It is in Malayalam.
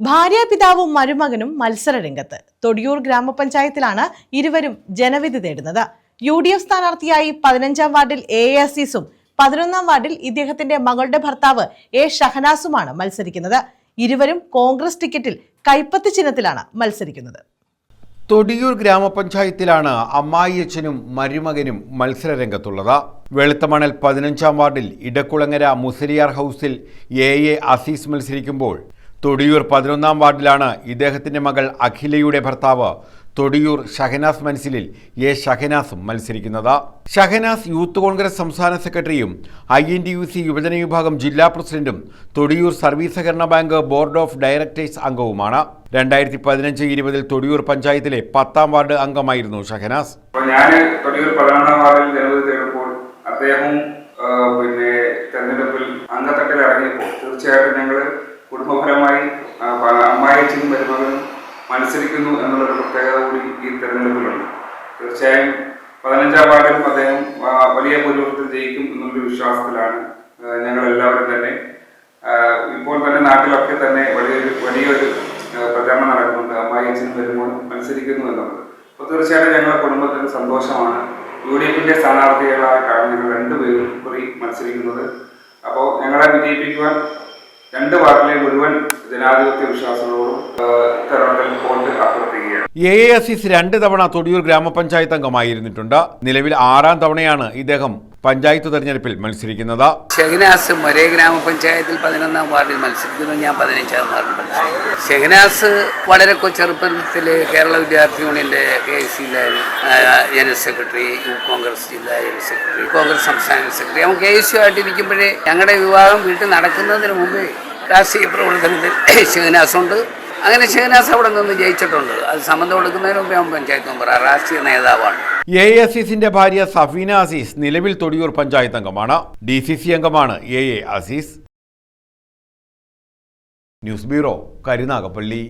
ഭാര്യാപിതാവും മരുമകനും മത്സര രംഗത്ത്. തൊടിയൂർ ഗ്രാമപഞ്ചായത്തിലാണ് ഇരുവരും ജനവിധി തേടുന്നത്. യു ഡി എഫ് സ്ഥാനാർത്ഥിയായി പതിനഞ്ചാം വാർഡിൽ എ അസീസും പതിനൊന്നാം വാർഡിൽ ഇദ്ദേഹത്തിന്റെ മകളുടെ ഭർത്താവ് എ ഷഹനാസുമാണ് മത്സരിക്കുന്നത്. ഇരുവരും കോൺഗ്രസ് ടിക്കറ്റിൽ കൈപ്പത്തി ചിഹ്നത്തിലാണ് മത്സരിക്കുന്നത്. തൊടിയൂർ ഗ്രാമപഞ്ചായത്തിലാണ് അമ്മായിയച്ഛനും മരുമകനും മത്സരരംഗത്തുള്ളത് വെളുത്തമണൽ പതിനഞ്ചാം വാർഡിൽ ഇടക്കുളങ്ങര മുസലിയാർ ഹൗസിൽ എ എ അസീസ് മത്സരിക്കുമ്പോൾ തൊടിയൂർ പതിനൊന്നാം വാർഡിലാണ് ഇദ്ദേഹത്തിന്റെ മകൾ അഖിലയുടെ ഭർത്താവ് തൊടിയൂർ ഷഹനാസ് മൻസിലിൽ എ ഷഹനാസും മത്സരിക്കുന്നത്. ഷഹനാസ് യൂത്ത് കോൺഗ്രസ് സംസ്ഥാന സെക്രട്ടറിയും I N T U C യുവജന വിഭാഗം ജില്ലാ പ്രസിഡന്റും തൊടിയൂർ സർവീസ് സഹകരണ ബാങ്ക് ബോർഡ് ഓഫ് ഡയറക്ടേഴ്സ് അംഗവുമാണ്. രണ്ടായിരത്തി പതിനഞ്ച് ഇരുപതിൽ തൊടിയൂർ പഞ്ചായത്തിലെ പത്താം വാർഡ് അംഗമായിരുന്നു ഷഹനാസ്. ഞാൻ തൊടിയൂർ പിന്നെ തെരഞ്ഞെടുപ്പിൽ അംഗത്തട്ടിൽ ഇറങ്ങിയപ്പോൾ തീർച്ചയായിട്ടും ഞങ്ങൾ പ- അമ്മായിയച്ഛനും മരുമകനും മത്സരിക്കുന്നു എന്നുള്ളൊരു പ്രത്യേകത കൂടി ഈ തെരഞ്ഞെടുപ്പിലുണ്ട്. തീർച്ചയായും പതിനഞ്ചാം വാർഡിലും അദ്ദേഹം വലിയ ഭൂരിപക്ഷത്തിൽ ജയിക്കും എന്നുള്ളൊരു വിശ്വാസത്തിലാണ് ഞങ്ങൾ എല്ലാവരും തന്നെ. ഇപ്പോൾ തന്നെ നാട്ടിലൊക്കെ തന്നെ വലിയൊരു വലിയൊരു പ്രചരണം നടക്കുന്നുണ്ട്. അച്ഛൻ വരുമ്പോൾ മത്സരിക്കുന്നു എന്നുള്ളത്. അപ്പോൾ തീർച്ചയായിട്ടും ഞങ്ങളുടെ കുടുംബത്തിന് സന്തോഷമാണ്. യു ഡി എഫിന്റെ സ്ഥാനാർത്ഥികളായിട്ടാണ് ഞങ്ങൾ രണ്ടുപേരും കുറി മത്സരിക്കുന്നത്. അപ്പോൾ ഞങ്ങളെ വിജയിപ്പിക്കുവാൻ രണ്ട് വാർഡിലെ മുഴുവൻ ജനാധിപത്യ വിശ്വാസങ്ങളോടും വോട്ട് അഭ്യർത്ഥിക്കുകയാണ് എ എ അസീസ് രണ്ട് തവണ തൊടിയൂർ ഗ്രാമപഞ്ചായത്ത് അംഗമായിരുന്നിട്ടുണ്ട്. നിലവിൽ ആറാം തവണയാണ് ഇദ്ദേഹം പഞ്ചായത്ത് തെരഞ്ഞെടുപ്പിൽ മത്സരിക്കുന്നത്. ഷെഹനാസ് ഒരേ ഗ്രാമപഞ്ചായത്തിൽ പതിനൊന്നാം വാർഡിൽ മത്സരിക്കുന്നു. ഞാൻ പതിനഞ്ചാം വാർഡിൽ മത്സരിക്കുന്നു. ഷെഹനാസ് വളരെ ചെറുപ്പത്തിൽ കേരള വിദ്യാർത്ഥി യൂണിയന്റെ കെ എസ് സിയിലെ ജനറൽ സെക്രട്ടറി യൂത്ത് കോൺഗ്രസ് ജില്ലാ ജനറൽ സെക്രട്ടറി കോൺഗ്രസ് സംസ്ഥാന സെക്രട്ടറി. അവൻ കെ എസ് യു ആയിട്ടിരിക്കുമ്പോഴേ ഞങ്ങളുടെ വിവാഹം വീട്ടിൽ നടക്കുന്നതിന് മുമ്പേ രാഷ്ട്രീയ പ്രവർത്തനത്തിൽ ശിവനാസുണ്ട് അങ്ങനെ ശിവനാസ് അവിടെ നിന്ന് ജയിച്ചിട്ടുണ്ട്. അത് സംബന്ധം കൊടുക്കുന്നതിന് മുമ്പേ അവൻ പഞ്ചായത്ത് മെമ്പർ രാഷ്ട്രീയ നേതാവാണ്. എ അസീസിന്റെ ഭാര്യ സഫീന അസീസ് നിലവിൽ തൊടിയൂർ പഞ്ചായത്ത് അംഗമാണ്. ഡി സി സി അംഗമാണ് A A Aziz. News bureau Karunagappally.